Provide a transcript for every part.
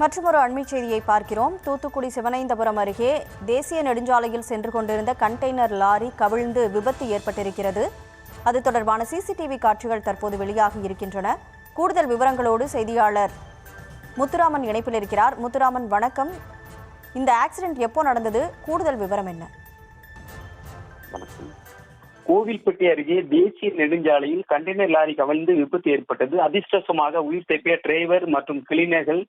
மற்றொரு அண்மை செய்தியை பார்க்கிறோம். தூத்துக்குடி சிவனைந்தபுரம் அருகே தேசிய நெடுஞ்சாலையில் சென்று கொண்டிருந்த கண்டெய்னர் லாரி கவிழ்ந்து விபத்து ஏற்பட்டிருக்கிறது. அது தொடர்பான சிசிடிவி காட்சிகள் தற்போது வெளியாகி இருக்கின்றன. கூடுதல் விவரங்களோடு செய்தியாளர் முத்துராமன் இணைப்பில் இருக்கிறார். முத்துராமன் வணக்கம். இந்த ஆக்சிடென்ட் எப்போ நடந்தது? கூடுதல் விவரம் என்ன? வணக்கம் கோவில்பட்டி அருகே தேசிய நெடுஞ்சாலையில் கண்டெய்னர் லாரி கவிழ்ந்து விபத்து ஏற்பட்டது. அதிர்ஷ்டமாக உயிர் தப்பிய டிரைவர் மற்றும் கிளீனர்கள்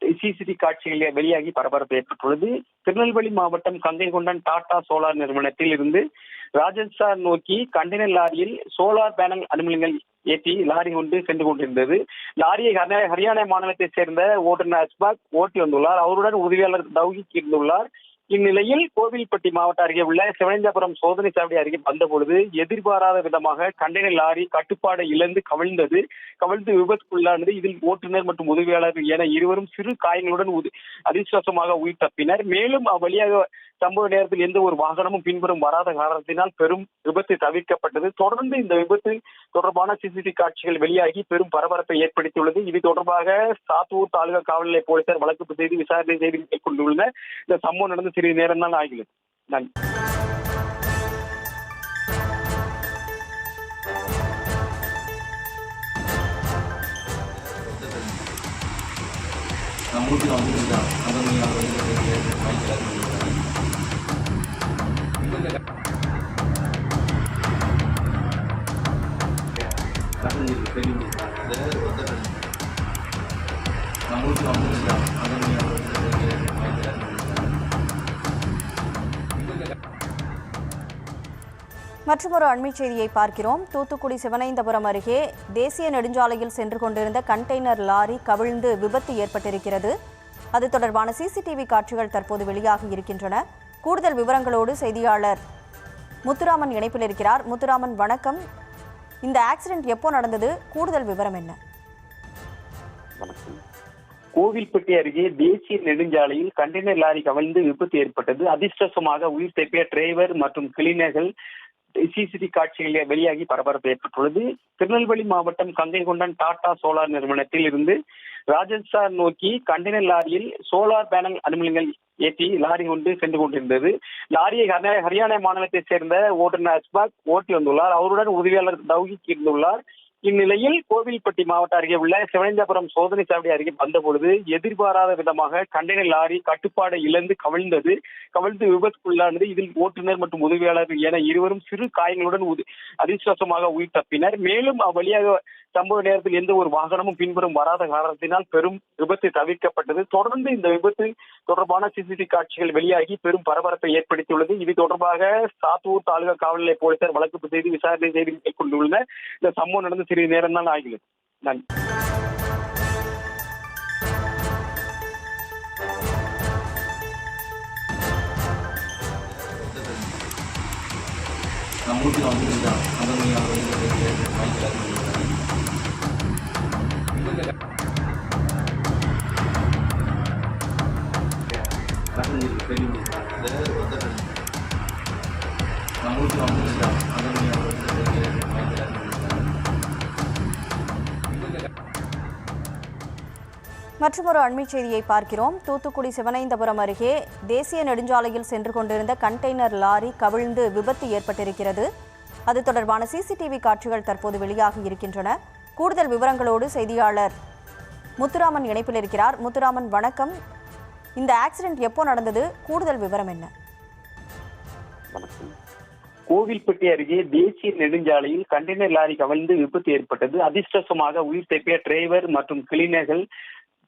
சிசிடி காட்சிகளில் வெளியாகி பரபரப்பு ஏற்பட்டுள்ளது. திருநெல்வேலி மாவட்டம் கங்கைகொண்டன் டாடா சோலார் நிறுவனத்தில் இருந்து ராஜஸ்தான் நோக்கி கண்டெய்னர் லாரியில் சோலார் பேனல் அலுமினியங்கள் ஏற்றி லாரி கொண்டு சென்று கொண்டிருந்தது. லாரியை ஹரியானா மாநிலத்தைச் சேர்ந்த ஓட்டுநர் அஸ்பாக் ஓட்டி வந்துள்ளார். அவருடன் உதவியாளர் தௌகிக் இருந்துள்ளார். இந்நிலையில் கோவில்பட்டி மாவட்ட அருகே உள்ள சிவனஞ்சாபுரம் சோதனை சாவடி அருகே வந்தபொழுது எதிர்பாராத விதமாக கண்டெய்னர் லாரி கட்டுப்பாடை இழந்து கவிழ்ந்தது. கவிழ்ந்து விபத்துக்குள்ளானது இதில் ஓட்டுநர் மற்றும் உதவியாளர் என இருவரும் சிறு காயங்களுடன் உது- அதிர்ஷ்டவசமாக உயிர் தப்பினர். மேலும் அவ்வழியாக சம்பவ நேரத்தில் எந்த ஒரு வாகனமும் பின்புறம் வராத காரணத்தினால் பெரும் விபத்து தவிர்க்கப்பட்டது. தொடர்ந்து இந்த விபத்து தொடர்பான சிசிடிவி காட்சிகள் வெளியாகி பெரும் பரபரப்பை ஏற்படுத்தியுள்ளது. இது தொடர்பாக சாத்தூர் தாலுகா காவல்நிலைய போலீசார் வழக்கு செய்து விசாரணை செய்து மேற்கொண்டுள்ளனர். இந்த சம்பவம் நடந்து சிறிது நேரம் தான் ஆகிறது நன்றி நான் மற்றொரு அண்மை செய்தியை பார்க்கிறோம். தூத்துக்குடி சிவனைந்தபுரம் அருகே தேசிய நெடுஞ்சாலையில் சென்று கொண்டிருந்த கண்டெய்னர் லாரி கவிழ்ந்து விபத்து ஏற்பட்டிருக்கிறது. அது தொடர்பான சிசிடிவி காட்சிகள் தற்போது வெளியாகி இருக்கின்றன. கூடுதல் விவரங்களோடு செய்தியாளர் முத்துராமன் இணைப்பில் இருக்கிறார். முத்துராமன் வணக்கம். இந்த ஆக்சிடென்ட் எப்போ நடந்தது? கூடுதல் விவரம் என்ன? கோவில்பட்டி அருகே தேசிய நெடுஞ்சாலையில் கண்டெய்னர் லாரி கவிழ்ந்து விபத்து ஏற்பட்டது. அதிர்ஷ்டமாக உயிர் தப்பிய டிரைவர் மற்றும் கிளீனர்கள் சிசிடி காட்சிகளில் வெளியாகி பரபரப்பு ஏற்பட்டுள்ளது. திருநெல்வேலி மாவட்டம் கங்கைகொண்டன் டாடா சோலார் நிறுவனத்தில் இருந்து ராஜஸ்தான் நோக்கி கண்டெய்னர் லாரியில் சோலார் பேனல் அலுமினியங்கள் ஏற்றி லாரி கொண்டு சென்று கொண்டிருந்தது. லாரியை ஹரியானா மாநிலத்தைச் சேர்ந்த ஓட்டுநர் அஸ்பாக் ஓட்டி வந்துள்ளார். அவருடன் உதவியாளர் தௌகிக் இருந்துள்ளார். இந்நிலையில் கோவில்பட்டி மாவட்ட அருகே உள்ள சிவனேந்திரபுரம் சோதனை சாவடி அருகே வந்தபொழுது எதிர்பாராத விதமாக கண்டெய்னர் லாரி கட்டுப்பாடை இழந்து கவிழ்ந்தது. கவிழ்ந்து விபத்துக்குள்ளானது. இதில் ஓட்டுநர் மற்றும் உதவியாளர் என இருவரும் சிறு காயங்களுடன் உது- அதிர்ஷ்டவசமாக உயிர் தப்பினர். மேலும் அவ்வழியாக சம்பவ நேரத்தில் எந்த ஒரு வாகனமும் பின்புறம் வராத காரணத்தினால் பெரும் விபத்து தவிர்க்கப்பட்டது. தொடர்ந்து இந்த விபத்து தொடர்பான சிசிடிவி காட்சிகள் வெளியாகி பெரும் பரபரப்பை ஏற்படுத்தியுள்ளது. இது தொடர்பாக சாத்தூர் தாலுகா காவல்நிலைய போலீசார் வழக்கு செய்து விசாரணை செய்து மேற்கொண்டுள்ளனர். இந்த சம்பவம் நடந்து சிறிது நேரம் தான் ஆகிறது நன்றி நான் மூட்டி வந்துருக்கேன் மற்றொரு அண்மை செய்தியை பார்க்கிறோம். தூத்துக்குடி சிவனைந்தபுரம் அருகே தேசிய நெடுஞ்சாலையில் சென்று கொண்டிருந்த கண்டெய்னர் லாரி கவிழ்ந்து விபத்து ஏற்பட்டிருக்கிறது. அது தொடர்பான சிசிடிவி காட்சிகள் தற்போது வெளியாகி இருக்கின்றன. கூடுதல் விவரங்களோடு செய்தியாளர் முத்துராமன் இணைப்பில் இருக்கிறார். முத்துராமன் வணக்கம். இந்த ஆக்சிடென்ட் எப்போ நடந்தது? கூடுதல் விவரம் என்ன? கோவில்பட்டி அருகே தேசிய நெடுஞ்சாலையில் கண்டெய்னர் லாரி கவிழ்ந்து விபத்து ஏற்பட்டது. அதிர்ஷ்டமாக உயிர் தப்பிய டிரைவர் மற்றும் கிளீனர்கள்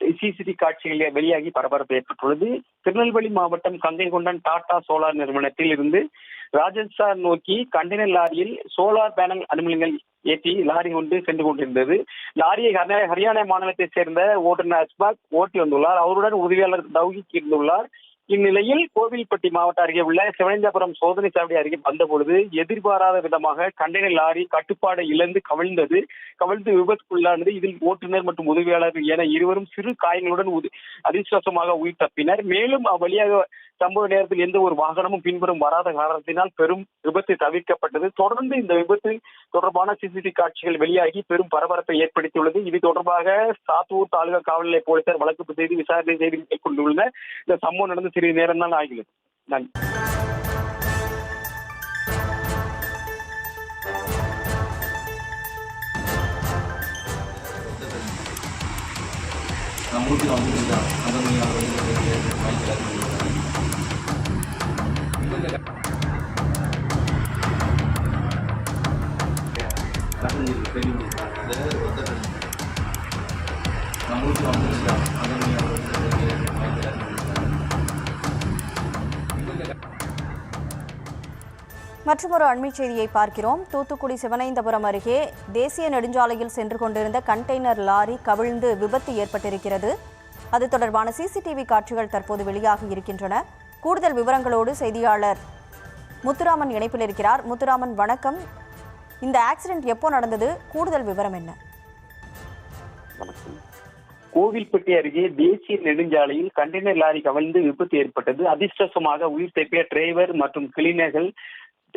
சிசிடி காட்சிகளில் வெளியாகி பரபரப்பு ஏற்பட்டுள்ளது. திருநெல்வேலி மாவட்டம் கங்கைகொண்டன் டாடா சோலார் நிறுவனத்தில் இருந்து ராஜஸ்தான் நோக்கி கண்டெய்னர் லாரியில் சோலார் பேனல் அலுமினியங்கள் ஏற்றி லாரி கொண்டு சென்று கொண்டிருந்தது. லாரியை ஹரியானா மாநிலத்தைச் சேர்ந்த ஓட்டுநர் அஸ்பாக் ஓட்டி வந்துள்ளார். அவருடன் உதவியாளர் தௌகிக் இருந்துள்ளார். இந்நிலையில் கோவில்பட்டி மாவட்ட அருகே உள்ள சிவனஞ்சாபுரம் சோதனை சாவடி அருகே வந்தபொழுது எதிர்பாராத விதமாக கண்டெய்னர் லாரி கட்டுப்பாடை இழந்து கவிழ்ந்தது. கவிழ்ந்து விபத்துக்குள்ளானது இதில் ஓட்டுநர் மற்றும் உதவியாளர் என இருவரும் சிறு காயங்களுடன் அதிர்ஷ்டமாக உயிர் தப்பினர். மேலும் அவ்வழியாக சம்பவ நேரத்தில் எந்த ஒரு வாகனமும் பின்புறம் வராத காரணத்தினால் பெரும் விபத்து தவிர்க்கப்பட்டது. தொடர்ந்து இந்த விபத்து தொடர்பான சிசிடிவி காட்சிகள் வெளியாகி பெரும் பரபரப்பை ஏற்படுத்தியுள்ளது. இது தொடர்பாக சாத்தூர் தாலுகா காவல்நிலைய போலீசார் வழக்கு செய்து விசாரணை செய்து மேற்கொண்டுள்ளனர். இந்த சம்பவம் நடந்து சிறிது நேரம் தான் ஆகிறது நன்றி நான் மூர்த்தி வந்துருக்கேன் அதை நீங்கள் மற்றொரு அண்மை செய்தியை பார்க்கிறோம். தூத்துக்குடி சிவனைந்தபுரம் அருகே தேசிய நெடுஞ்சாலையில் சென்று கொண்டிருந்த கண்டெய்னர் லாரி கவிழ்ந்து விபத்து ஏற்பட்டிருக்கிறது. அது தொடர்பான சிசிடிவி காட்சிகள் தற்போது வெளியாகி இருக்கின்றன. கூடுதல் விவரங்களோடு செய்தியாளர் முத்துராமன் இணைப்பில் இருக்கிறார். முத்துராமன் வணக்கம். இந்த ஆக்சிடென்ட் எப்போ நடந்தது? கூடுதல் விவரம் என்ன? வணக்கம். கோவில்பட்டி அருகே தேசிய நெடுஞ்சாலையில் கண்டெய்னர் லாரி கவிழ்ந்து விபத்து ஏற்பட்டது. அதிர்ஷ்டமாக உயிர் தப்பிய டிரைவர் மற்றும் கிளீனர்கள்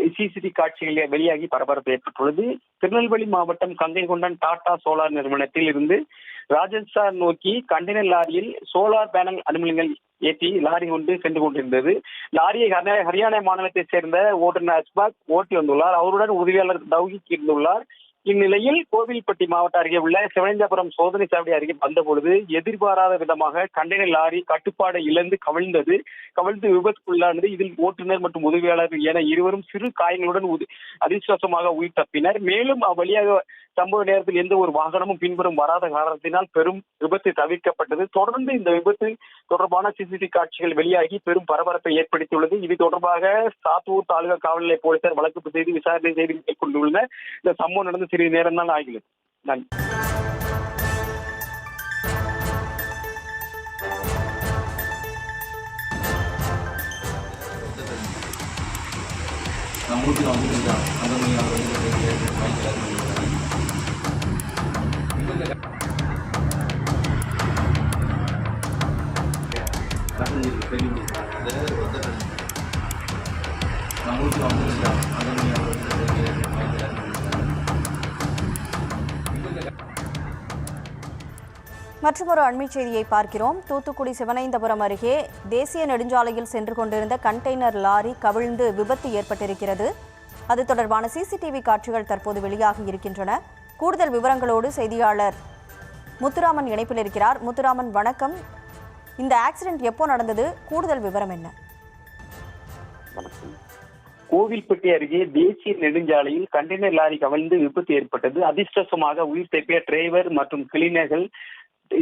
சிசிடி காட்சிகள் வெளியாகி பரபரப்பு ஏற்பட்டுள்ளது. திருநெல்வேலி மாவட்டம் கங்கைகொண்டன் டாடா சோலார் நிறுவனத்தில் இருந்து ராஜஸ்தான் நோக்கி கண்டெய்னர் லாரியில் சோலார் பேனல் அலுமினியங்கள் ஏற்றி லாரி கொண்டு சென்று கொண்டிருந்தது. லாரியை ஹரியா- ஹரியானா மாநிலத்தைச் சேர்ந்த ஓட்டுநர் அஸ்பாக் ஓட்டி வந்துள்ளார். அவருடன் உதவியாளர் தௌகிக் இருந்துள்ளார். இந்நிலையில் கோவில்பட்டி மாவட்ட அருகே உள்ள சிவனஞ்சாபுரம் சோதனை சாவடி அருகே வந்தபொழுது எதிர்பாராத விதமாக கண்டெய்னர் லாரி கட்டுப்பாடை இழந்து கவிழ்ந்தது. கவிழ்ந்து விபத்துக்குள்ளானது. இதில் ஓட்டுநர் மற்றும் உதவியாளர் என இருவரும் சிறு காயங்களுடன் உது- அதிர்ஷ்டவசமாக உயிர் தப்பினர். மேலும் அவ்வழியாக சம்பவ நேரத்தில் எந்த ஒரு வாகனமும் பின்புறம் வராத காரணத்தினால் பெரும் விபத்து தவிர்க்கப்பட்டது. தொடர்ந்து இந்த விபத்து தொடர்பான சிசிடிவி காட்சிகள் வெளியாகி பெரும் பரபரப்பை ஏற்படுத்தியுள்ளது. இது தொடர்பாக சாத்தூர் தாலுகா காவல்நிலைய போலீசார் வழக்கு செய்து விசாரணை செய்து மேற்கொண்டுள்ளனர். இந்த சம்பவம் நடந்து சிறிது நேரம் தான் ஆகிறது நன்றி நான் மூர்த்தி வந்துருக்கேன் அதை நீங்கள் வந்து வாங்கிக்கலாம் மற்றொரு அண்மை செய்தியை பார்க்கிறோம். தூத்துக்குடி சிவனைந்தபுரம் அருகே தேசிய நெடுஞ்சாலையில் சென்று கொண்டிருந்த கண்டெய்னர் லாரி கவிழ்ந்து விபத்து ஏற்பட்டிருக்கிறது. அது தொடர்பான சிசிடிவி காட்சிகள் தற்போது வெளியாகி இருக்கின்றன. கூடுதல் விவரங்களோடு செய்தியாளர் முத்துராமன் இணைப்பில் இருக்கிறார். முத்துராமன் வணக்கம். இந்த ஆக்சிடென்ட் எப்போ நடந்தது? கூடுதல் விவரம் என்ன? கோவில்பட்டி அருகே தேசிய நெடுஞ்சாலையில் கண்டெய்னர் லாரி கவிழ்ந்து விபத்து ஏற்பட்டது. அதிர்ஷ்டவசமாக உயிர் தப்பிய டிரைவர் மற்றும் கிளீனர்கள்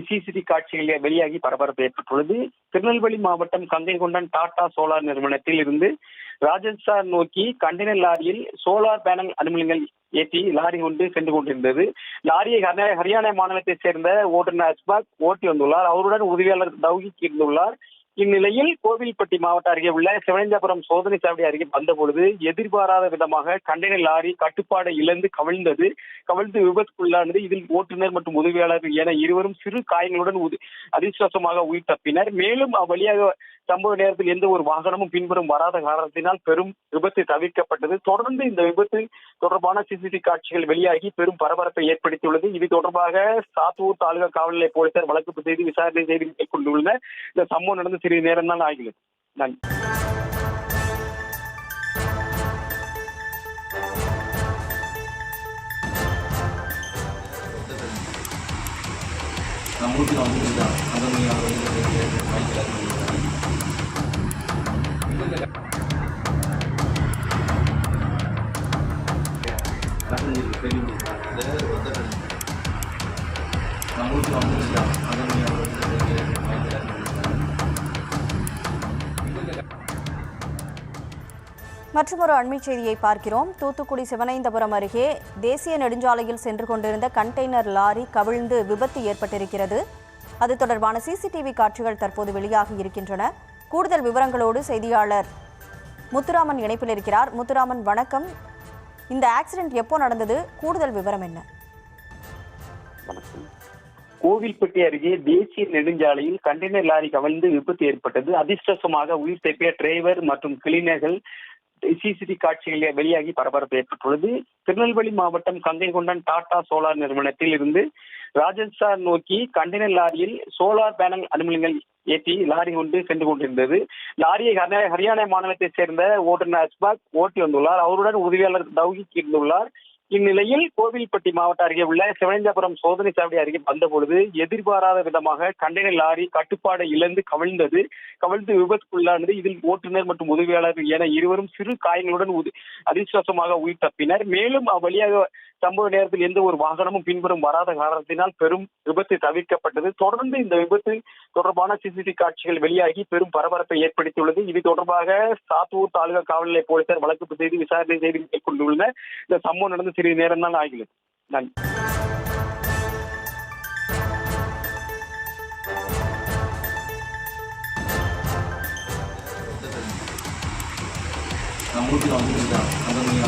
சிசிடி காட்சிகள் வெளியாகி பரபரப்பு ஏற்பட்டுள்ளது. திருநெல்வேலி மாவட்டம் கங்கைகொண்டன் டாடா சோலார் நிறுவனத்தில் இருந்து ராஜஸ்தான் நோக்கி கண்டெய்னர் லாரியில் சோலார் பேனல் அலுமினியங்கள் ஏற்றி லாரி கொண்டு சென்று கொண்டிருந்தது. லாரியை ஹரியானா மாநிலத்தைச் சேர்ந்த ஓட்டுநர் அஸ்பாக் ஓட்டி வந்துள்ளார். அவருடன் உதவியாளர் தௌகிக் இருந்துள்ளார். இந்நிலையில் கோவில்பட்டி மாவட்ட அருகே உள்ள சிவனேந்தாபுரம் சோதனை சாவடி அருகே வந்தபொழுது எதிர்பாராத விதமாக கண்டெய்னர் லாரி கட்டுப்பாடை இழந்து கவிழ்ந்தது. கவிழ்ந்து விபத்துக்குள்ளானது. இதில் ஓட்டுநர் மற்றும் உதவியாளர் என இருவரும் சிறு காயங்களுடன் உது- அதிர்ஷ்டவசமாக உயிர் தப்பினர். மேலும் அவ்வழியாக சம்பவ நேரத்தில் எந்த ஒரு வாகனமும் பின்புறம் வராத காரணத்தினால் பெரும் விபத்து தவிர்க்கப்பட்டது. தொடர்ந்து இந்த விபத்து தொடர்பான சிசிடிவி காட்சிகள் வெளியாகி பெரும் பரபரப்பை ஏற்படுத்தியுள்ளது. இது தொடர்பாக சாத்தூர் தாலுகா காவல்நிலைய போலீசார் வழக்கு செய்து விசாரணை செய்து மேற்கொண்டுள்ளனர். இந்த சம்பவம் நடந்து சிறிது நேரம் தான் ஆகிறது நன்றி நான் மூர்த்தி வந்துருக்கேன் அதை நீங்கள் மற்றொரு அண்மை செய்தியை பார்க்கிறோம். தூத்துக்குடி சிவனைந்தபுரம் அருகே தேசிய நெடுஞ்சாலையில் சென்று கொண்டிருந்த கண்டெய்னர் லாரி கவிழ்ந்து விபத்து ஏற்பட்டிருக்கிறது. அது தொடர்பான சிசிடிவி காட்சிகள் தற்போது வெளியாகி இருக்கின்றன. கூடுதல் விவரங்களோடு செய்தியாளர் முத்துராமன் இணைப்பில் இருக்கிறார். முத்துராமன் வணக்கம். இந்த ஆக்சிடென்ட் எப்போ நடந்தது? கூடுதல் விவரம் என்ன? கோவில்பட்டி அருகே தேசிய நெடுஞ்சாலையில் கண்டெய்னர் லாரி கவிழ்ந்து விபத்து ஏற்பட்டது. அதிர்ஷ்டமாக உயிர் தப்பிய டிரைவர் மற்றும் கிளீனர்கள் சிசிடி காட்சிகளில் வெளியாகி பரபரப்பு ஏற்பட்டுள்ளது. திருநெல்வேலி மாவட்டம் கங்கைகொண்டன் டாடா சோலார் நிறுவனத்தில் இருந்து ராஜஸ்தான் நோக்கி கண்டெய்னர் லாரியில் சோலார் பேனல் அலுமினியங்கள் ஏற்றி லாரி கொண்டு சென்று கொண்டிருந்தது. லாரியை ஹரியானா மாநிலத்தைச் சேர்ந்த ஓட்டுநர் அஸ்பாக் ஓட்டி வந்துள்ளார். அவருடன் உதவியாளர் தௌகிக் இருந்துள்ளார். இந்நிலையில் கோவில்பட்டி மாவட்ட அருகே உள்ள சிவனஞ்சாபுரம் சோதனை சாவடி அருகே வந்தபொழுது எதிர்பாராத விதமாக கண்டெய்னர் லாரி கட்டுப்பாடை இழந்து கவிழ்ந்தது. கவிழ்ந்து விபத்துக்குள்ளானது. இதில் ஓட்டுநர் மற்றும் உதவியாளர் என இருவரும் சிறு காயங்களுடன் உது- அதிர்ஷ்டவசமாக உயிர் தப்பினர். மேலும் அவ்வழியாக சம்பவ நேரத்தில் எந்த ஒரு வாகனமும் பின்புறம் வராத காரணத்தினால் பெரும் விபத்து தவிர்க்கப்பட்டது. தொடர்ந்து இந்த விபத்து தொடர்பான சிசிடிவி காட்சிகள் வெளியாகி பெரும் பரபரப்பை ஏற்படுத்தியுள்ளது. இது தொடர்பாக சாத்தூர் தாலுகா காவல்நிலைய போலீசார் வழக்கு செய்து விசாரணை செய்து மேற்கொண்டுள்ளனர். இந்த சம்பவம் நடந்து சிறிது நேரம் தான் ஆகிறது நன்றி நான் ஊட்டியில் அந்த மாதிரி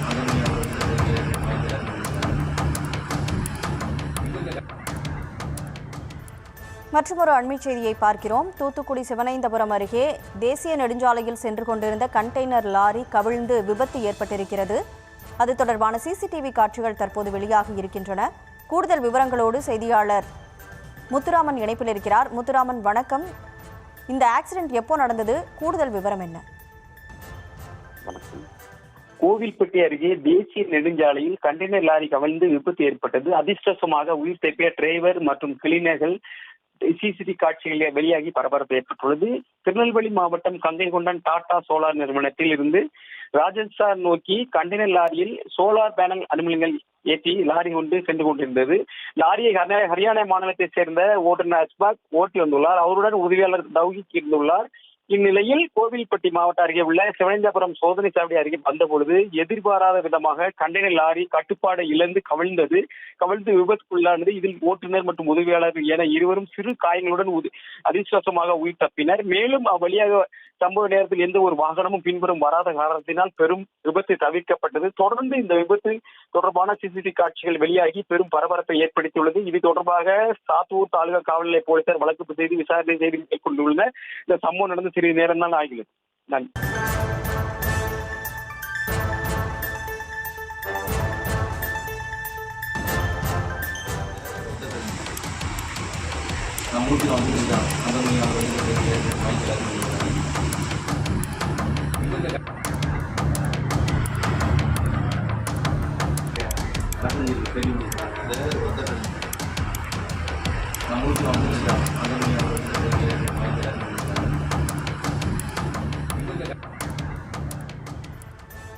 அந்த மற்றொரு அண்மை செய்தியை பார்க்கிறோம். தூத்துக்குடி சிவனைந்தபுரம் அருகே தேசிய நெடுஞ்சாலையில் சென்று கொண்டிருந்த கண்டெய்னர் லாரி கவிழ்ந்து விபத்து ஏற்பட்டிருக்கிறது. அது தொடர்பான சிசிடிவி காட்சிகள் தற்போது வெளியாகி இருக்கின்றன. கூடுதல் விவரங்களோடு செய்தியாளர் முத்துராமன் இணைப்பில் இருக்கிறார். முத்துராமன் வணக்கம். இந்த ஆக்சிடென்ட் எப்போ நடந்தது? கூடுதல் விவரம் என்ன? வணக்கம். கோவில்பட்டி அருகே தேசிய நெடுஞ்சாலையில் கண்டெய்னர் லாரி கவிழ்ந்து விபத்து ஏற்பட்டது. அதிர்ஷ்டமாக உயிர் தப்பிய டிரைவர் மற்றும் கிளீனர்கள் சிசிடி காட்சிகளில் வெளியாகி பரபரப்பு ஏற்பட்டுள்ளது. திருநெல்வேலி மாவட்டம் கங்கைகொண்டன் டாடா சோலார் நிறுவனத்தில் இருந்து ராஜஸ்தான் நோக்கி கண்டெய்னர் லாரியில் சோலார் பேனல் அலுமினியங்கள் ஏற்றி லாரி கொண்டு சென்று கொண்டிருந்தது. லாரியை ஹரியானா மாநிலத்தைச் சேர்ந்த ஓட்டுநர் அஸ்பாக் ஓட்டி வந்துள்ளார். அவருடன் உதவியாளர் தௌகிக் இருந்துள்ளார். இந்நிலையில் கோவில்பட்டி மாவட்ட அருகே உள்ள சிவனஞ்சாபுரம் சோதனை சாவடி அருகே வந்தபொழுது எதிர்பாராத விதமாக கண்டெய்னர் லாரி கட்டுப்பாடை இழந்து கவிழ்ந்தது. கவிழ்ந்து விபத்துக்குள்ளானது இதில் ஓட்டுநர் மற்றும் உதவியாளர் என இருவரும் சிறு காயங்களுடன் உது- அதிர்ஷ்டவசமாக உயிர் தப்பினர். மேலும் அவ்வழியாக சம்பவ நேரத்தில் எந்த ஒரு வாகனமும் பின்புறம் வராத காரணத்தினால் பெரும் விபத்து தவிர்க்கப்பட்டது. தொடர்ந்து இந்த விபத்து தொடர்பான சிசிடிவி காட்சிகள் வெளியாகி பெரும் பரபரப்பை ஏற்படுத்தியுள்ளது. இது தொடர்பாக சாத்தூர் தாலுகா காவல்நிலைய போலீசார் வழக்கு செய்து விசாரணை செய்து மேற்கொண்டுள்ளனர் இந்த சம்பவம் நடந்து சிறிது நேரம் தான் ஆகிறது நன்றி நான் ஊட்டியில் வந்துருக்கேன் அந்த மாதிரி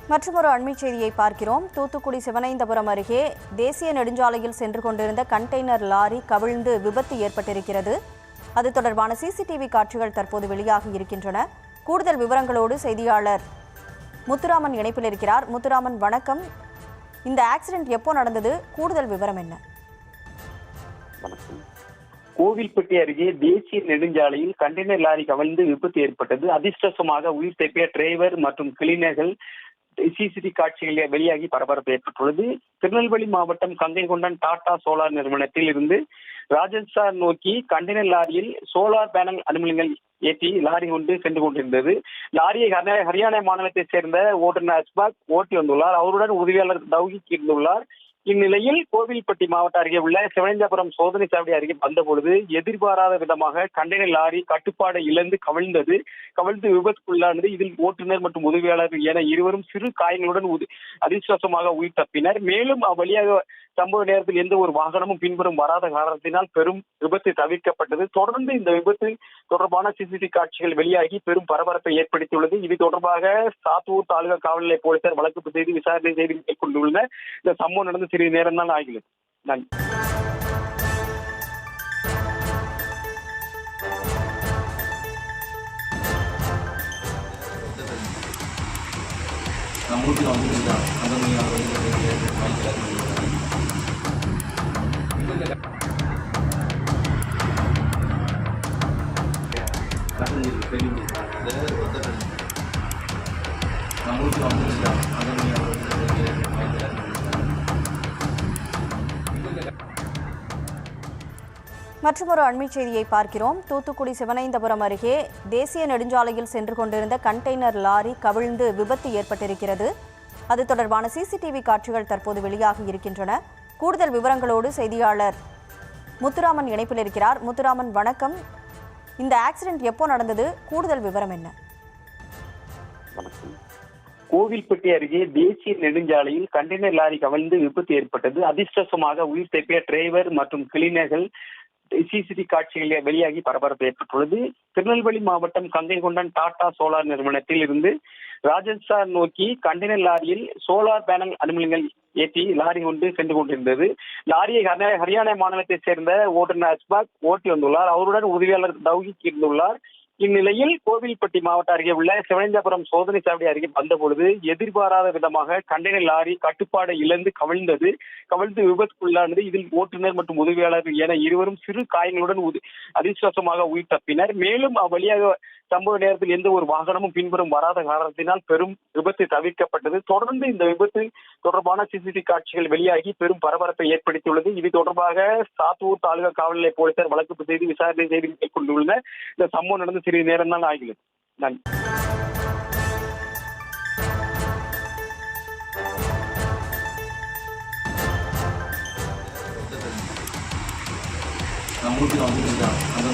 மற்றொரு அண்மை செய்தியை பார்க்கிறோம். தூத்துக்குடி சிவனைந்தபுரம் அருகே தேசிய நெடுஞ்சாலையில் சென்று கொண்டிருந்த கண்டெய்னர் லாரி கவிழ்ந்து விபத்து ஏற்பட்டிருக்கிறது. அது தொடர்பான சிசிடிவி காட்சிகள் தற்போது வெளியாகி இருக்கின்றன. கூடுதல் விவரங்களோடு செய்தியாளர் முத்துராமன் இணைப்பில் இருக்கிறார். முத்துராமன் வணக்கம். இந்த ஆக்சிடென்ட் எப்போ நடந்தது? கூடுதல் விவரம் என்ன? வணக்கம். கோவில்பட்டி அருகே தேசிய நெடுஞ்சாலையில் கண்டெய்னர் லாரி கவிழ்ந்து விபத்து ஏற்பட்டது. அதிர்ஷ்டசமாக உயிர் தப்பிய டிரைவர் மற்றும் கிளீனர்கள் சிசிடி காட்சிகளில் வெளியாகி பரபரப்பு ஏற்பட்டுள்ளது. திருநெல்வேலி மாவட்டம் கங்கைகொண்டன் டாடா சோலார் நிறுவனத்தில் இருந்து ராஜஸ்தான் நோக்கி கண்டெய்னர் லாரியில் சோலார் பேனல் அலுமினியங்கள் ஏற்றி லாரி கொண்டு சென்று கொண்டிருந்தது. லாரியை ஹரியானா மாநிலத்தைச் சேர்ந்த ஓட்டுநர் அஸ்பாக் ஓட்டி வந்துள்ளார். அவருடன் உதவியாளர் தௌகிக் இருந்துள்ளார். இந்நிலையில் கோவில்பட்டி மாவட்ட அருகே உள்ள சிவனேந்தபுரம் சோதனை சாவடி அருகே வந்தபொழுது எதிர்பாராத விதமாக கண்டெய்னர் லாரி கட்டுப்பாடை இழந்து கவிழ்ந்தது. கவிழ்ந்து விபத்துக்குள்ளானது. இதில் ஓட்டுநர் மற்றும் உதவியாளர் என இருவரும் சிறு காயங்களுடன் உது- அதிர்ஷ்டவசமாக உயிர் தப்பினர். மேலும் அவ்வழியாக சம்பவ நேரத்தில் எந்த ஒரு வாகனமும் பின்புறம் வராத காரணத்தினால் பெரும் விபத்து தவிர்க்கப்பட்டது. தொடர்ந்து இந்த விபத்து தொடர்பான சிசிடிவி காட்சிகள் வெளியாகி பெரும் பரபரப்பை ஏற்படுத்தியுள்ளது. இது தொடர்பாக சாத்தூர் தாலுகா காவல் நிலைய போலீசார் வழக்கு செய்து விசாரணை செய்து மேற்கொண்டுள்ளனர். இந்த சம்பவம் நடந்து சிறிது நேரம் தான் ஆகிறது நன்றி ஊட்டி வந்துருக்கா அதை நீங்கள் வந்து வாங்கிக்கலாம் தெரியும் மற்றொரு அண்மை செய்தியை பார்க்கிறோம். தூத்துக்குடி சிவனைந்தபுரம் அருகே தேசிய நெடுஞ்சாலையில் சென்று கொண்டிருந்த கண்டெய்னர் லாரி கவிழ்ந்து விபத்து ஏற்பட்டிருக்கிறது. அது தொடர்பான சிசிடிவி காட்சிகள் தற்போது வெளியாகி இருக்கின்றன. கூடுதல் விவரங்களோடு செய்தியாளர் முத்துராமன் இணைப்பில் இருக்கிறார். முத்துராமன் வணக்கம். இந்த ஆக்சிடென்ட் எப்போ நடந்தது? கூடுதல் விவரம் என்ன? கோவில்பட்டி அருகே தேசிய நெடுஞ்சாலையில் கண்டெய்னர் லாரி கவிழ்ந்து விபத்து ஏற்பட்டது. அதிர்ஷ்டமாக உயிர் தப்பிய டிரைவர் மற்றும் கிளீனர்கள் சிசிடி காட்சிகளே வெளியாகி பரபரப்பு ஏற்பட்டுள்ளது. திருநெல்வேலி மாவட்டம் கங்கைகொண்டன் டாடா சோலார் நிறுவனத்தில் இருந்து ராஜஸ்தான் நோக்கி கண்டெய்னர் லாரியில் சோலார் பேனல் அலுமினியங்கள் ஏற்றி லாரி கொண்டு சென்று கொண்டிருந்தது. லாரியை ஹரியானா மாநிலத்தைச் சேர்ந்த ஓட்டுநர் அஸ்பாக் ஓட்டி வந்துள்ளார். அவருடன் உதவியாளர் தௌகிக் இருந்துள்ளார். இந்நிலையில் கோவில்பட்டி மாவட்ட அருகே உள்ள சிவனஞ்சாபுரம் சோதனை சாவடி அருகே வந்தபொழுது எதிர்பாராத விதமாக கண்டெய்னர் லாரி கட்டுப்பாடை இழந்து கவிழ்ந்தது. கவிழ்ந்து விபத்துக்குள்ளானது இதில் ஓட்டுநர் மற்றும் உதவியாளர் என இருவரும் சிறு காயங்களுடன் அதிர்ஷ்டமாக உயிர் தப்பினர். மேலும் அவ்வழியாக சம்பவ நேரத்தில் எந்த ஒரு வாகனமும் பின்புறம் வராத காரணத்தினால் பெரும் விபத்து தவிர்க்கப்பட்டது. தொடர்ந்து இந்த விபத்து தொடர்பான சிசிடிவி காட்சிகள் வெளியாகி பெரும் பரபரப்பை ஏற்படுத்தியுள்ளது. இது தொடர்பாக சாத்தூர் தாலுகா காவல்நிலைய போலீசார் வழக்கு செய்து விசாரணை செய்து மேற்கொண்டுள்ளனர். இந்த சம்பவம் நடந்து சிறிது நேரம் தான் ஆகிறது நன்றி நான் ஊட்டி வந்துருக்கா அதை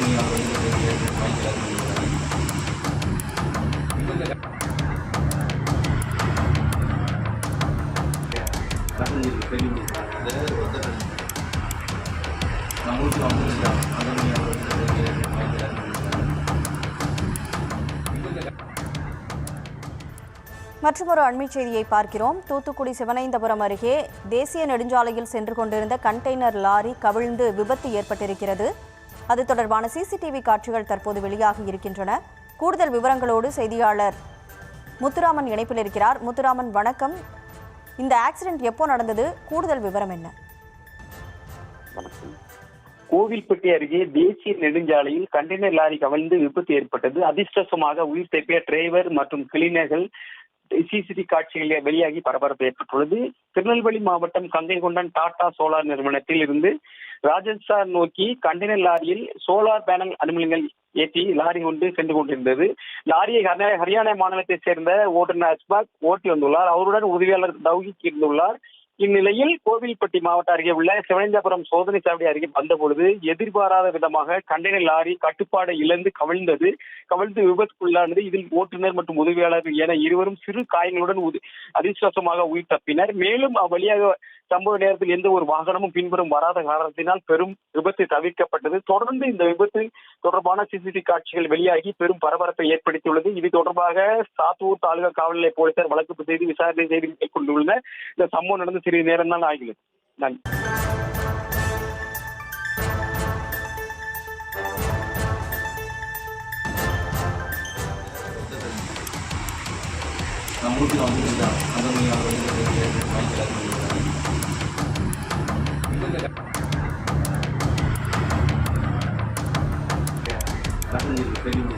நீங்கள் மற்றொரு அண்மை செய்தியை பார்க்கிறோம். தூத்துக்குடி சிவனைந்தபுரம் அருகே தேசிய நெடுஞ்சாலையில் சென்று கொண்டிருந்த கண்டெய்னர் லாரி கவிழ்ந்து விபத்து ஏற்பட்டிருக்கிறது. அது தொடர்பான சிசிடிவி காட்சிகள் தற்போது வெளியாகி இருக்கின்றன. கூடுதல் விவரங்களோடு செய்தியாளர் முத்துராமன் இணைப்பில் இருக்கிறார். முத்துராமன் வணக்கம். இந்த ஆக்சிடென்ட் எப்போ நடந்தது? கூடுதல் விவரம் என்ன? வணக்கம். கோவில்பட்டி அருகே தேசிய நெடுஞ்சாலையில் கண்டெய்னர் லாரி கவிழ்ந்து விபத்து ஏற்பட்டது. அதிர்ஷ்டமாக உயிர் தப்பிய டிரைவர் மற்றும் கிளீனர்கள் சிசிடி காட்சிகளில் வெளியாகி பரபரப்பு ஏற்பட்டுள்ளது. திருநெல்வேலி மாவட்டம் கங்கைகொண்டன் டாடா சோலார் நிறுவனத்தில் இருந்து ராஜஸ்தான் நோக்கி கண்டெய்னர் லாரியில் சோலார் பேனல் அலுமினியங்கள் ஏற்றி லாரி கொண்டு சென்று கொண்டிருந்தது. லாரியை ஹரியானா மாநிலத்தைச் சேர்ந்த ஓட்டுநர் அஸ்பாக் ஓட்டி வந்துள்ளார். அவருடன் உதவியாளர் தௌகிக் இருந்துள்ளார். இந்நிலையில் கோவில்பட்டி மாவட்ட அருகே உள்ள சிவனஞ்சாபுரம் சோதனை சாவடி அருகே வந்தபொழுது எதிர்பாராத விதமாக கண்டெய்னர் லாரி கட்டுப்பாடை இழந்து கவிழ்ந்தது. கவிழ்ந்து விபத்துக்குள்ளானது. இதில் ஓட்டுநர் மற்றும் உதவியாளர் என இருவரும் சிறு காயங்களுடன் உது- அதிர்ஷ்டவசமாக உயிர் தப்பினர். மேலும் அவ்வழியாக சம்பவ நேரத்தில் எந்த ஒரு வாகனமும் பின்புறம் வராத காரணத்தினால் பெரும் விபத்து தவிர்க்கப்பட்டது. தொடர்ந்து இந்த விபத்து தொடர்பான சிசிடிவி காட்சிகள் வெளியாகி பெரும் பரபரப்பை ஏற்படுத்தியுள்ளது. இது தொடர்பாக சாத்தூர் தாலுகா காவல்நிலைய போலீசார் வழக்கு செய்து விசாரணை செய்து மேற்கொண்டுள்ளனர் இந்த சம்பவம் நடந்து சிறிது நேரம் தான் ஆகிறது நன்றி நான் ஊட்டி வந்துருக்கா அதை நீங்கள் வந்து வாங்கிக்கலாம் தெரியும்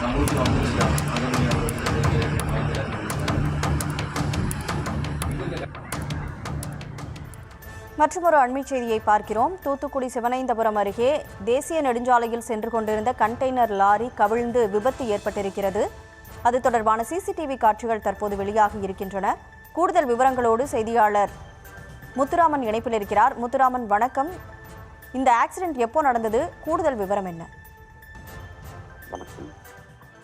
நான் ஊட்டி வந்துருக்கா மற்றொரு அண்மை செய்தியை பார்க்கிறோம். தூத்துக்குடி சிவனைந்தபுரம் அருகே தேசிய நெடுஞ்சாலையில் சென்று கொண்டிருந்த கண்டெய்னர் லாரி கவிழ்ந்து விபத்து ஏற்பட்டிருக்கிறது. அது தொடர்பான சிசிடிவி காட்சிகள் தற்போது வெளியாகி இருக்கின்றன. கூடுதல் விவரங்களோடு செய்தியாளர் முத்துராமன் இணைப்பில் இருக்கிறார். முத்துராமன் வணக்கம். இந்த ஆக்சிடென்ட் எப்போ நடந்தது? கூடுதல் விவரம் என்ன?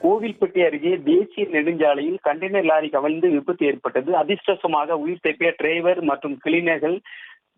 கோவில்பட்டி அருகே தேசிய நெடுஞ்சாலையில் கண்டெய்னர் லாரி கவிழ்ந்து விபத்து ஏற்பட்டது. அதிர்ஷ்டமாக உயிர் தப்பிய டிரைவர் மற்றும் கிளீனர்கள்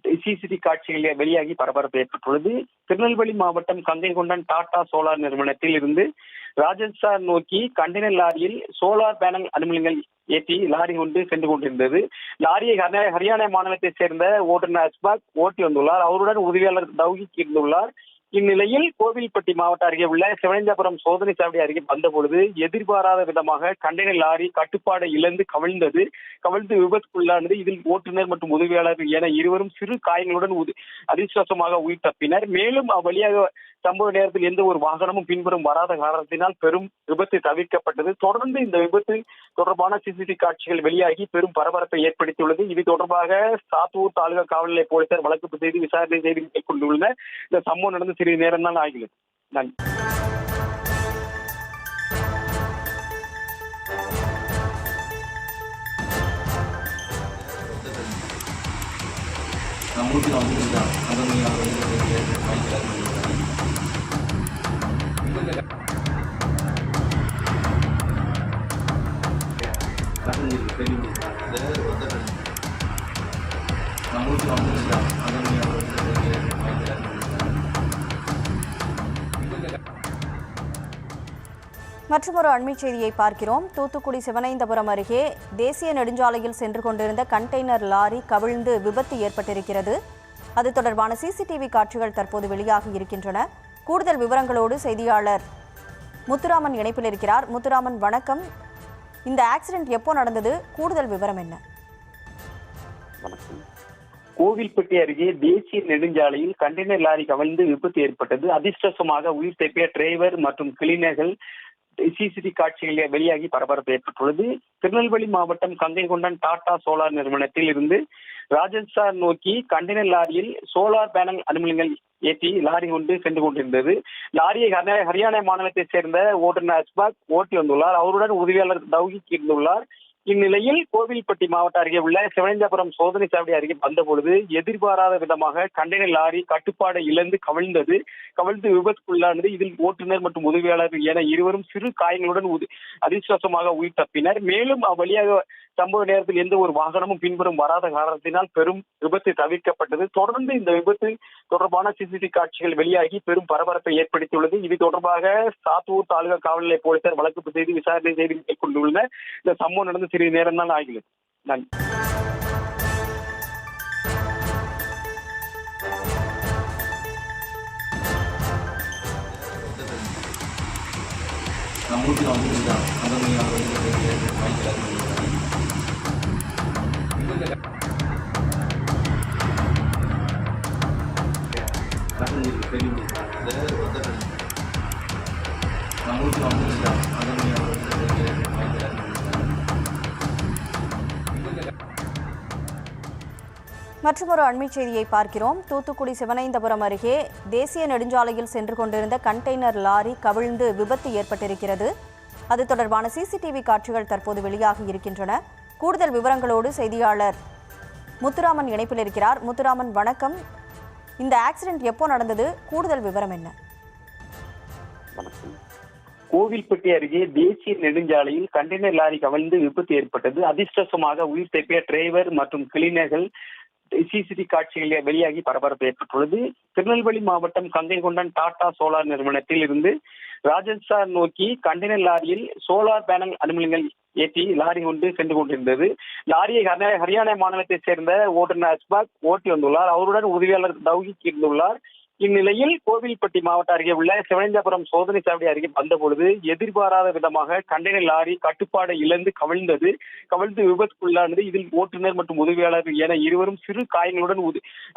சிசிடி காட்சிகளில் வெளியாகி பரபரப்பு ஏற்பட்டுள்ளது. திருநெல்வேலி மாவட்டம் கங்கைகொண்டன் டாடா சோலார் நிறுவனத்தில் இருந்து ராஜஸ்தான் நோக்கி கண்டெய்னர் லாரியில் சோலார் பேனல் அலுமினியங்கள் ஏற்றி லாரி கொண்டு சென்று கொண்டிருந்தது. லாரியை ஹரியானா மாநிலத்தைச் சேர்ந்த ஓட்டுநர் அஸ்பாக் ஓட்டி வந்துள்ளார். அவருடன் உதவியாளர் தௌகிக் இருந்துள்ளார். இந்நிலையில் கோவில்பட்டி மாவட்ட அருகே உள்ள சிவனேந்தபுரம் சோதனை சாவடி அருகே வந்தபொழுது எதிர்பாராத விதமாக கண்டெய்னர் லாரி கட்டுப்பாடை இழந்து கவிழ்ந்தது. கவிழ்ந்து விபத்துக்குள்ளானது இதில் ஓட்டுநர் மற்றும் உதவியாளர்கள் என இருவரும் சிறு காயங்களுடன் உது- உயிர் தப்பினர் மேலும் அவ்வழியாக சம்பவ நேரத்தில் எந்த ஒரு வாகனமும் பின்புறம் வராத காரணத்தினால் பெரும் விபத்து தவிர்க்கப்பட்டது. தொடர்ந்து இந்த விபத்து தொடர்பான சிசிடிவி காட்சிகள் வெளியாகி பெரும் பரபரப்பை ஏற்படுத்தியுள்ளது. இது தொடர்பாக சாத்தூர் தாலுகா காவல் நிலைய போலீசார் வழக்கு செய்து விசாரணை செய்து மேற்கொண்டுள்ளனர். இந்த சம்பவம் நடந்து சிறிது நேரம் தான் ஆகிறது நன்றி நான் மூச்சு வந்துருக்கேன் அதை மற்றொரு அண்மை செய்தியை பார்க்கிறோம். தூத்துக்குடி சிவனைந்தபுரம் அருகே தேசிய நெடுஞ்சாலையில் சென்று கொண்டிருந்த கண்டெய்னர் லாரி கவிழ்ந்து விபத்து ஏற்பட்டிருக்கிறது. அது தொடர்பான சிசிடிவி காட்சிகள் தற்போது வெளியாகி இருக்கின்றன. கூடுதல் விவரங்களோடு செய்தியாளர் முத்துராமன் இணைப்பில் இருக்கிறார். முத்துராமன் வணக்கம். இந்த ஆக்சிடென்ட் எப்போ நடந்தது? கூடுதல் விவரம் என்ன? வணக்கம். கோவில்பட்டி அருகே தேசிய நெடுஞ்சாலையில் கண்டெய்னர் லாரி கவிழ்ந்து விபத்து ஏற்பட்டது. அதிர்ஷ்டமாக உயிர் தப்பிய டிரைவர் மற்றும் கிளீனர்கள் சிசிடி காட்சிகள் வெளியாகி பரபரப்பு ஏற்பட்டுள்ளது. திருநெல்வேலி மாவட்டம் கங்கைகொண்டன் டாடா சோலார் நிறுவனத்தில் இருந்து ராஜஸ்தான் நோக்கி கண்டெய்னர் லாரியில் சோலார் பேனல் அலுமினியங்கள் ஏற்றி லாரி கொண்டு சென்று கொண்டிருந்தது. லாரியை ஹரியானா மாநிலத்தைச் சேர்ந்த ஓட்டுநர் அஸ்பாக் ஓட்டி வந்துள்ளார். அவருடன் உதவியாளர் தௌகிக் இருந்துள்ளார். இந்நிலையில் கோவில்பட்டி மாவட்டம் அருகே உள்ள சிவனஞ்சாபுரம் சோதனை சாவடி அருகே வந்தபொழுது எதிர்பாராத விதமாக கண்டெய்னர் லாரி கட்டுப்பாடை இழந்து கவிழ்ந்தது. கவிழ்ந்து விபத்துக்குள்ளானது. இதில் ஓட்டுநர் மற்றும் உதவியாளர் என இருவரும் சிறு காயங்களுடன் அதிர்ஷ்டமாக உயிர் தப்பினர். மேலும் அவ்வழியாக சம்பவ நேரத்தில் எந்த ஒரு வாகனமும் பின்புறம் வராத காரணத்தினால் பெரும் விபத்து தவிர்க்கப்பட்டது. தொடர்ந்து இந்த விபத்து தொடர்பான சிசிடிவி காட்சிகள் வெளியாகி பெரும் பரபரப்பை ஏற்படுத்தியுள்ளது. இது தொடர்பாக சாத்தூர் தாலுகா காவல்நிலைய போலீசார் வழக்கு செய்து விசாரணை செய்து மேற்கொண்டுள்ளனர். இந்த சம்பவம் நடந்து சிறிது நேரம் தான் ஆகிறது நன்றி நான் மூச்சு வந்துருக்கேன் அதை நீங்கள் அவர் வாங்கிக்கலாம் தெரியும் நான் மூச்சு வந்துருக்கேன் மற்றொரு அண்மை செய்தியை பார்க்கிறோம். தூத்துக்குடி சிவனைந்தபுரம் அருகே தேசிய நெடுஞ்சாலையில் சென்று கொண்டிருந்த கண்டெய்னர் லாரி கவிழ்ந்து விபத்து ஏற்பட்டிருக்கிறது. அது தொடர்பான சிசிடிவி காட்சிகள் தற்போது வெளியாகி இருக்கின்றன. கூடுதல் விவரங்களோடு செய்தியாளர் முத்துராமன் இணைப்பில் இருக்கிறார். முத்துராமன் வணக்கம். இந்த ஆக்சிடென்ட் எப்போ நடந்தது? கூடுதல் விவரம் என்ன? கோவில்பட்டி அருகே தேசிய நெடுஞ்சாலையில் கண்டெய்னர் லாரி கவிழ்ந்து விபத்து ஏற்பட்டது. அதிர்ஷ்டமாக உயிர் தப்பிய டிரைவர் மற்றும் கிளீனர்கள் சிசிடி காட்சிகள் வெளியாகி பரபரப்பு ஏற்பட்டுள்ளது. திருநெல்வேலி மாவட்டம் கங்கைகொண்டன் டாடா சோலார் நிறுவனத்தில் இருந்து ராஜஸ்தான் நோக்கி கண்டெய்னர் லாரியில் சோலார் பேனல் அலுமினியங்கள் ஏற்றி லாரி கொண்டு சென்று கொண்டிருந்தது. லாரியை ஹரியானா மாநிலத்தைச் சேர்ந்த ஓட்டுநர் அஸ்பாக் ஓட்டி வந்துள்ளார். அவருடன் உதவியாளர் தௌகிக் இருந்துள்ளார். இந்நிலையில் கோவில்பட்டி மாவட்ட அருகே உள்ள சிவனேந்தபுரம் சோதனை சாவடி அருகே வந்தபொழுது எதிர்பாராத விதமாக கண்டெய்னர் லாரி கட்டுப்பாடை இழந்து கவிழ்ந்தது. கவிழ்ந்து விபத்துக்குள்ளானது. இதில் ஓட்டுநர் மற்றும் உதவியாளர் என இருவரும் சிறு காயங்களுடன்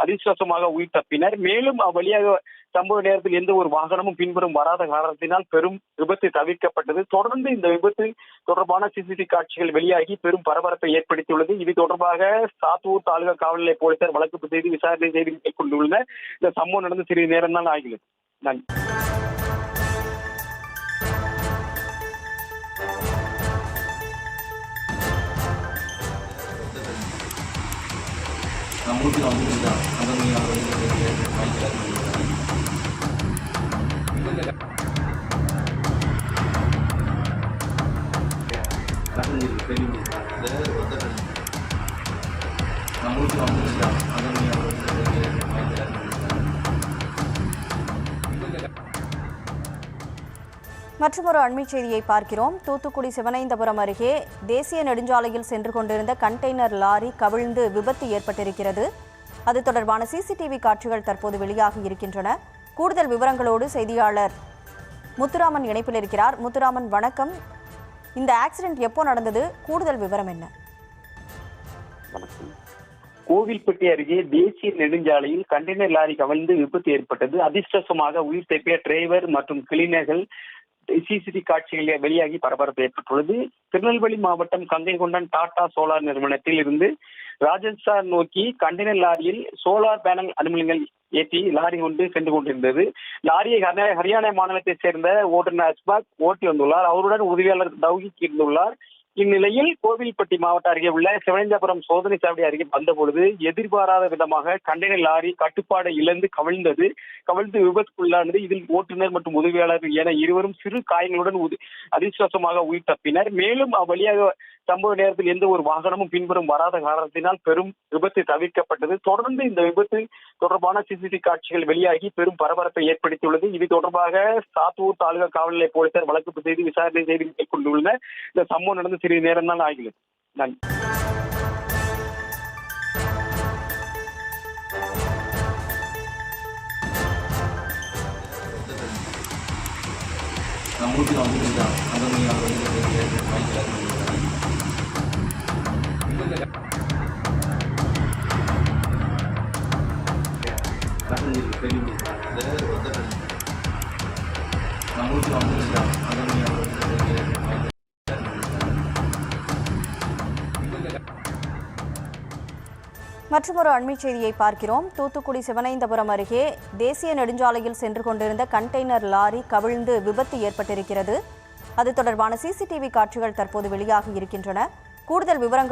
அதிர்ஷ்டமாக உயிர் தப்பினர். மேலும் அவ்வழியாக சம்பவ நேரத்தில் எந்த ஒரு வாகனமும் பின்புறம் வராத காரணத்தினால் பெரும் விபத்து தவிர்க்கப்பட்டது. தொடர்ந்து இந்த விபத்து தொடர்பான சிசிடிவி காட்சிகள் வெளியாகி பெரும் பரபரப்பை ஏற்படுத்தியுள்ளது. இது தொடர்பாக சாத்தூர் தாலுகா காவல்நிலைய போலீசார் வழக்கு செய்து விசாரணை செய்து மேற்கொண்டுள்ளனர் இந்த சம்பவம் நடந்து சிறிது நேரம் தான் ஆகிறது நன்றி நான் மூச்சு வந்துருக்கேன் அதை நீங்கள் அவர் மற்றொரு அண்மை செய்தியை பார்க்கிறோம். தூத்துக்குடி சிவனைந்தபுரம் அருகே தேசிய நெடுஞ்சாலையில் சென்று கொண்டிருந்த கண்டெய்னர் லாரி கவிழ்ந்து விபத்து ஏற்பட்டிருக்கிறது. அது தொடர்பான சிசிடிவி காட்சிகள் தற்போது வெளியாகி இருக்கின்றன. கூடுதல் விவரங்களோடு செய்தியாளர் முத்துராமன் இணைப்பில் இருக்கிறார். முத்துராமன் வணக்கம். இந்த ஆக்சிடென்ட் எப்போ நடந்தது? கூடுதல் விவரம் என்ன? கோவில்பட்டி அருகே தேசிய நெடுஞ்சாலையில் கண்டெய்னர் லாரி கவிழ்ந்து விபத்து ஏற்பட்டது. அதிர்ஷ்டமாக உயிர் தப்பிய டிரைவர் மற்றும் கிளீனர்கள் சிசிடி காட்சிகளில் வெளியாகி பரபரப்பு ஏற்பட்டுள்ளது. திருநெல்வேலி மாவட்டம் கங்கைகொண்டன் டாடா சோலார் நிறுவனத்தில் இருந்து ராஜஸ்தான் நோக்கி கண்டெய்னர் லாரியில் சோலார் பேனல் அலுமினியங்கள் ஏற்றி லாரி கொண்டு சென்று கொண்டிருந்தது. லாரியை ஹரியானா மாநிலத்தைச் சேர்ந்த ஓட்டுநர் அஸ்பாக் ஓட்டி வந்துள்ளார். அவருடன் உதவியாளர் தௌஹிக் இருந்துள்ளார். இந்நிலையில் கோவில்பட்டி மாவட்ட அருகே உள்ள சிவனேந்தாபுரம் சோதனை சாவடி அருகே வந்தபொழுது எதிர்பாராத விதமாக கண்டெய்னர் லாரி கட்டுப்பாடை இழந்து கவிழ்ந்தது. கவிழ்ந்து விபத்துக்குள்ளானது இதில் ஓட்டுநர் மற்றும் உதவியாளர் என இருவரும் சிறு காயங்களுடன் அதிர்ஷ்டமாக உயிர் தப்பினர் மேலும் அவ்வழியாக சம்பவ நேரத்தில் எந்த ஒரு வாகனமும் பின்புறம் வராத காரணத்தினால் பெரும் விபத்து தவிர்க்கப்பட்டது. தொடர்ந்து இந்த விபத்து தொடர்பான சிசிடிவி காட்சிகள் வெளியாகி பெரும் பரபரப்பை ஏற்படுத்தியுள்ளது. இது தொடர்பாக சாத்தூர் தாலுகா காவல் நிலைய போலீசார் வழக்கு செய்து விசாரணை செய்து மேற்கொண்டுள்ளனர். இந்த சம்பவம் நடந்து சிறிது நேரம் தான் ஆகிறது நன்றி நான் ஊட்டி வந்துருக்கேன் அந்த நீ மற்றொரு அண்மை செய்தியை பார்க்கிறோம். தூத்துக்குடி சிவனைந்தபுரம் அருகே தேசிய நெடுஞ்சாலையில் சென்று கொண்டிருந்த கண்டெய்னர் லாரி கவிழ்ந்து விபத்து ஏற்பட்டிருக்கிறது. அது தொடர்பான சிசிடிவி காட்சிகள் தற்போது வெளியாகி இருக்கின்றன. கூடுதல் விவரங்கள்